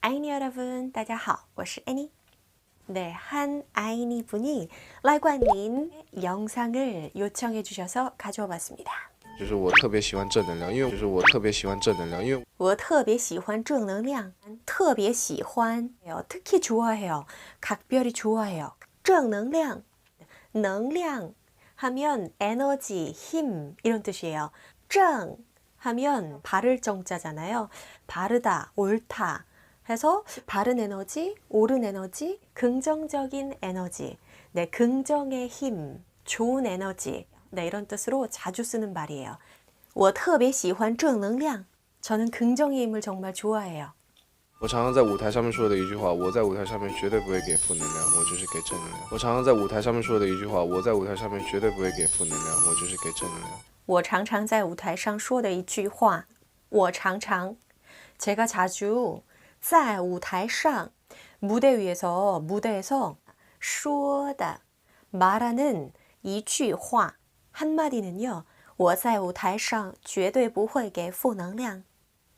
아이니 여러분, 大家好,我是 애니. 네, 한 아이니 분이 라이관님 영상을 요청해 주셔서 가져와 봤습니다. 就是我特别喜欢正能量，因为就是我特别喜欢正能量，因为我特别喜欢正能量，特别喜欢요 특히 좋아해요. 각별히 좋아해요. 正能量, 능량 하면 에너지, 힘 이런 뜻이에요. 正 하면 바를 정자잖아요. 바르다, 옳다. 해서 바른 에너지, 옳은 에너지, 긍정적인 에너지, 네, 긍정의 힘, 좋은 에너지, 네, 이런 뜻으로 자주 쓰는 말이에요. 我特别喜欢正能量. 저는 긍정의 힘을 정말 좋아해요. 我常常在舞台上面说的一句话，我在舞台上面绝对不会给负能量，我就是给正能量。我常常在舞台上面说的一句话，我在舞台上面绝对不会给负能量，我就是给正能量。 我常常在舞台上说的一句话，我常常 제가 자주 在舞台上 무대 위에서 무대에서 说的 말하는 一句话 한마디는요. 我在舞台上绝对不会给负能量.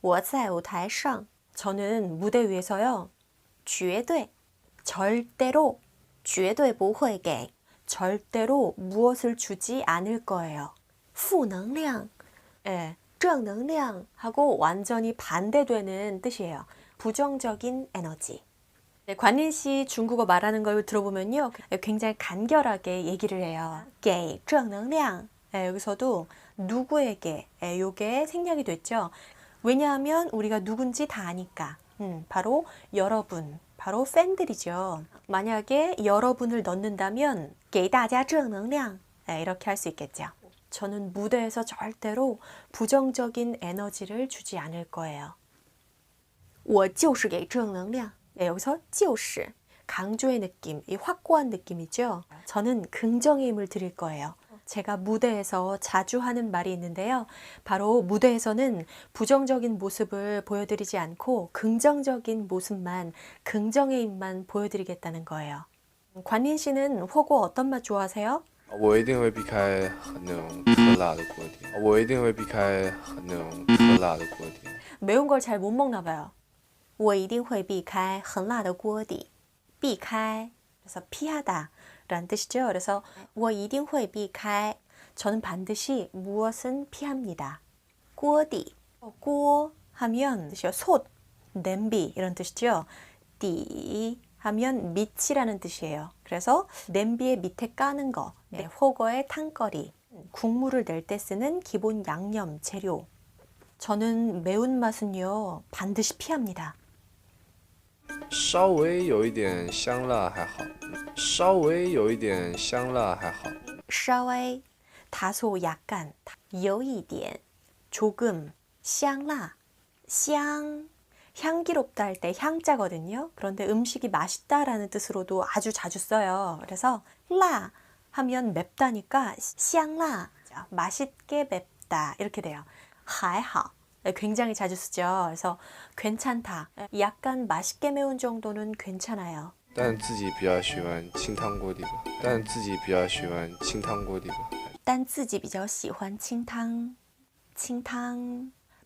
我在舞台上 저는 무대 위에서요. 绝对 절대로 绝对不会给 절대로 무엇을 주지 않을 거예요. 负能量 예, 正能量 하고 완전히 반대되는 뜻이에요. 부정적인 에너지. 네, 관린 씨 중국어 말하는 걸 들어보면요. 굉장히 간결하게 얘기를 해요. 给正能量 예, 여기서도 누구에게 예, 요게 생략이 됐죠. 왜냐하면 우리가 누군지 다 아니까. 음, 바로 여러분, 바로 팬들이죠. 만약에 여러분을 넣는다면 给大家正能量 예, 이렇게 할 수 있겠죠. 저는 무대에서 절대로 부정적인 에너지를 주지 않을 거예요. 我就是给正能量. 네, 여기서 就是 강조의 느낌, 이 확고한 느낌이죠. 저는 긍정의 힘을 드릴 거예요. 제가 무대에서 자주 하는 말이 있는데요. 바로 무대에서는 부정적인 모습을 보여드리지 않고 긍정적인 모습만, 긍정의 힘만 보여드리겠다는 거예요. 관린 씨는 호고 어떤 맛 좋아하세요? 我一定会避开很那种特辣的锅底，我一定会避开很那种特辣的锅底。 매운 걸 잘 못 먹나 봐요. 我一定会避开很辣的锅底.避开 그래서 피하다 라는 뜻이죠. 그래서 我一定会避开 저는 반드시 무엇은 피합니다. 锅底 锅 하면 뜻이요. 솥, 냄비 이런 뜻이죠. 底 하면 밑이라는 뜻이에요. 그래서 냄비의 밑에 까는 거, 네, 호거의 탕거리, 국물을 낼 때 쓰는 기본 양념 재료. 저는 매운맛은요 반드시 피합니다. 稍微有一点香辣还好，稍微有一点香辣还好。稍微 다소 약간 有一点 조금 香辣 香 향기롭다 할 때 향자거든요. 그런데 음식이 맛있다라는 뜻으로도 아주 자주 써요. 그래서 라 하면 맵다니까 香辣 맛있게 맵다 이렇게 돼요. 还好 굉장히 자주 쓰죠. 그래서 괜찮다. 약간 맛있게 매운 정도는 괜찮아요. 但自己比较喜欢清汤锅底吧，但自己比较喜欢清汤锅底吧。但自己比较喜欢清汤.清汤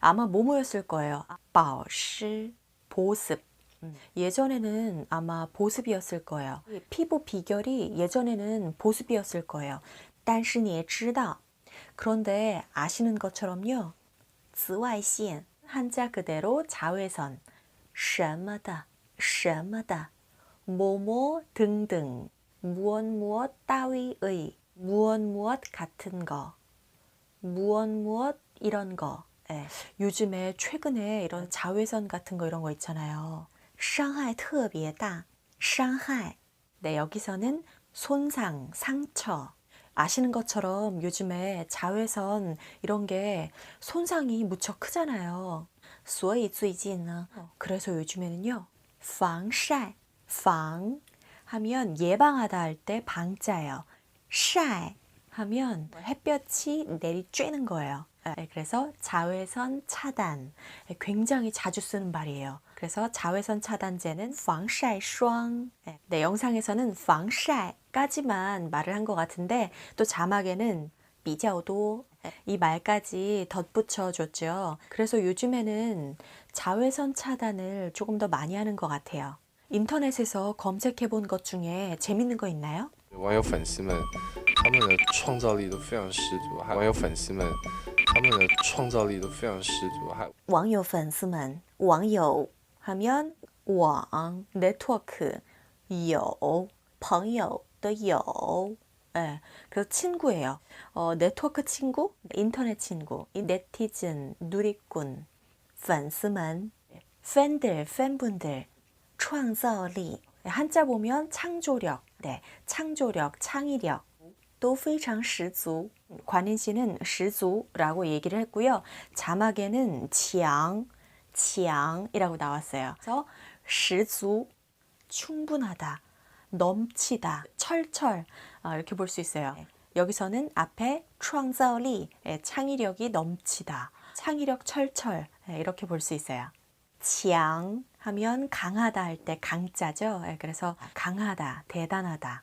아마 뭐뭐였을 거예요. 保湿 보습. 음, 예전에는 아마 보습이었을 거예요. 피부 비결이 예전에는 보습이었을 거예요. 但是你也知道 그런데 아시는 것처럼요. 紫外线 한자 그대로 자외선 什么的什么的 뭐뭐 등등 무엇 무엇 따위의 무엇 무엇 같은 거 무엇 무엇 이런 거 예. 요즘에 최근에 이런 자외선 같은 거 이런 거 있잖아요. 伤害特别大伤害네, 여기서는 손상, 상처. 아시는 것처럼 요즘에 자외선 이런 게 손상이 무척 크잖아요. 所以最近呢, 그래서 요즘에는요. 防晒,防 하면 예방하다 할 때 방자예요. 晒 하면 햇볕이 내리쬐는 거예요. 네, 그래서 자외선 차단 굉장히 자주 쓰는 말이에요. 그래서 자외선 차단제는 防晒霜. 네, 네, 영상에서는 防晒까지만 말을 한 것 같은데 또 자막에는 比较多이 말까지 덧붙여 줬죠. 그래서 요즘에는 자외선 차단을 조금 더 많이 하는 것 같아요. 인터넷에서 검색해 본 것 중에 재밌는 거 있나요? 网友粉丝们，他们的创造力都非常十足，还网友粉丝们， 他们的创造力都非常十足，还网友粉丝们, 网友 하면 网 네트워크 有 朋友的友 예, 그래서 친구예요. 어, 네트워크 친구, 인터넷 친구, 이 네티즌, 누리꾼, 粉丝们, 팬들, 팬분들, 创造力 한자 보면 창조력, 네, 창조력, 창의력 또 非常十足. 관인 씨는 十足라고 얘기를 했고요. 자막에는 强, 强이라고 나왔어요. 그래서 十足 충분하다, 넘치다, 철철 아, 이렇게 볼 수 있어요. 여기서는 앞에 创造力 예, 창의력이 넘치다, 창의력 철철 예, 이렇게 볼 수 있어요. 强 하면 강하다 할 때 강자죠. 예, 그래서 강하다, 대단하다.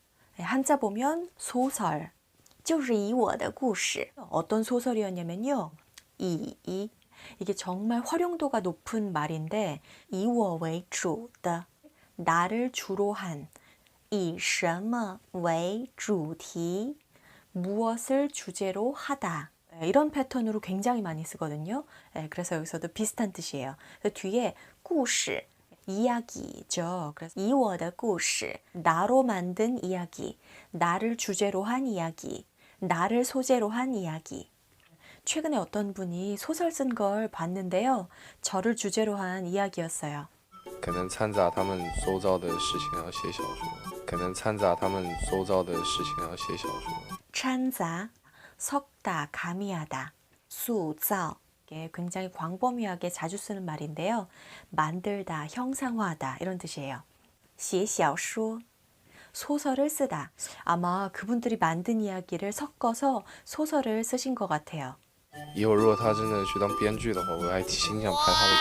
한자 보면 소설 就是以我的故事 어떤 소설이었냐면요. 이, 이 이게 정말 활용도가 높은 말인데 以我为主的 나를 주로 한 以什么为主题 무엇을 주제로 하다 예, 이런 패턴으로 굉장히 많이 쓰거든요. 예, 그래서 여기서도 비슷한 뜻이에요. 그래서 뒤에 故事 이야기죠. 그래서 以我的故事 나로 만든 이야기, 나를 주제로 한 이야기, 나를 소재로 한 이야기. 최근에 어떤 분이 소설 쓴 걸 봤는데요. 저를 주제로 한 이야기였어요. 可能掺杂他们周遭的事情要写小说，可能掺杂他们周遭的事情要写小说。 찬자, 섞다, 가미하다, 수造. 이게 굉장히 광범위하게 자주 쓰는 말인데요. 만들다, 형상화하다 이런 뜻이에요. 写小说, 소설을 쓰다. 아마 그분들이 만든 이야기를 섞어서 소설을 쓰신 것 같아요. 以后如果他真的去当编剧的话，我还挺想拍他的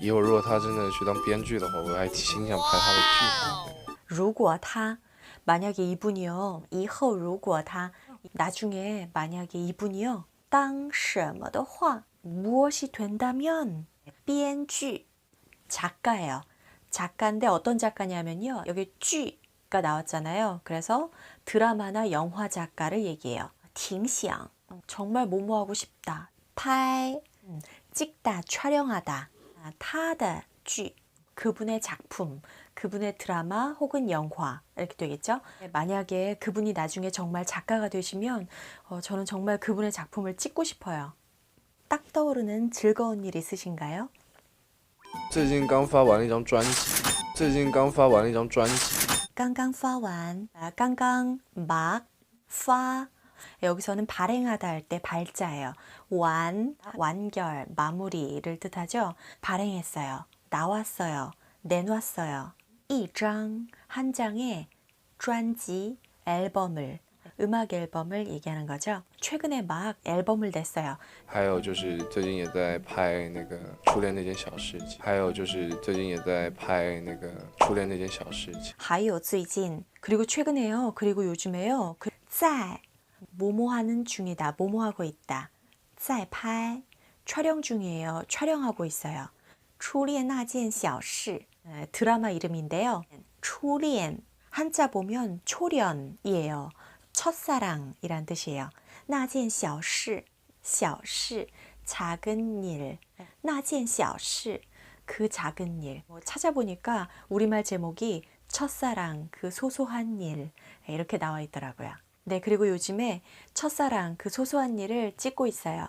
剧。以后如果他真的去当编剧的话，我还挺想拍他的剧。如果他 만약에 이분이요. 以后如果他 나중에 만약에 이분이요. 当什么的话 무엇이 된다면 编剧 작가예요. 작가인데 어떤 작가냐면요. 여기 剧가 나왔잖아요. 그래서 드라마나 영화 작가를 얘기해요. 挺想 정말 뭐뭐하고 싶다. 拍 음, 찍다, 촬영하다. 아, 타다, 剧 그분의 작품, 그분의 드라마 혹은 영화 이렇게 되겠죠. 만약에 그분이 나중에 정말 작가가 되시면 어, 저는 정말 그분의 작품을 찍고 싶어요. 딱 떠오르는 즐거운 일 있으신가요? 最近刚发完了一张专辑，最近刚发完了一张专辑。 깡깡 파완, 아, 깡깡 막, 파 여기서는 발행하다 할 때 발자예요. 완, 완결, 마무리를 뜻하죠. 발행했어요. 나왔어요. 내놨어요. 이장 한 장의 专辑 앨범을 음악 앨범을 얘기하는 거죠. 최근에 막 앨범을 냈어요. 还有就是最近也在拍那个初恋那件小事情，还有就是最近也在拍那个初恋那件小事情。 하요 最近 그리고 최근에요. 그리고 요즘에요. 그, 在 뭐뭐 하는 중이다. 뭐뭐 하고 있다. 在拍 촬영 중이에요. 촬영하고 있어요. 初恋那件小事 에, 드라마 이름인데요. 初恋 한자 보면 초련이에요. 첫사랑이란 뜻이에요. 那件小事 小事 작은 일 那件小事 그 작은 일. 뭐 찾아보니까 우리말 제목이 첫사랑, 그 소소한 일 이렇게 나와 있더라고요. 네, 그리고 요즘에 첫사랑, 그 소소한 일을 찍고 있어요.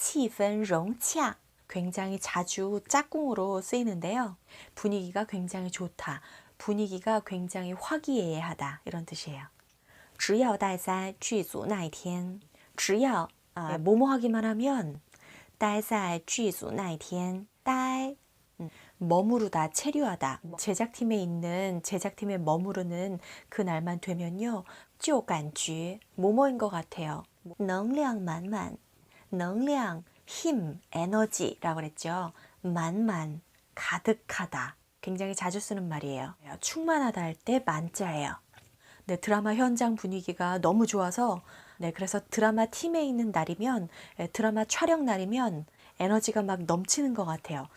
气氛融洽. 굉장히 자주 짝꿍으로 쓰이는데요. 분위기가 굉장히 좋다. 분위기가 굉장히 화기애애하다. 이런 뜻이에요. 只要待在剧组那一天，只要啊、뭐뭐 하기만 하면 待在剧组那一天，待 음, 머무르다, 체류하다. 제작팀에 있는 제작팀에 머무르는 그 날만 되면요, 就感觉 뭐뭐인 것 같아요. 能量满满, 能量 힘, 에너지라고 그랬죠. 만만, 가득하다. 굉장히 자주 쓰는 말이에요. 충만하다 할 때 만자예요. 네, 드라마 현장 분위기가 너무 좋아서 네, 그래서 드라마 팀에 있는 날이면 예, 드라마 촬영 날이면 에너지가 막 넘치는 것 같아요.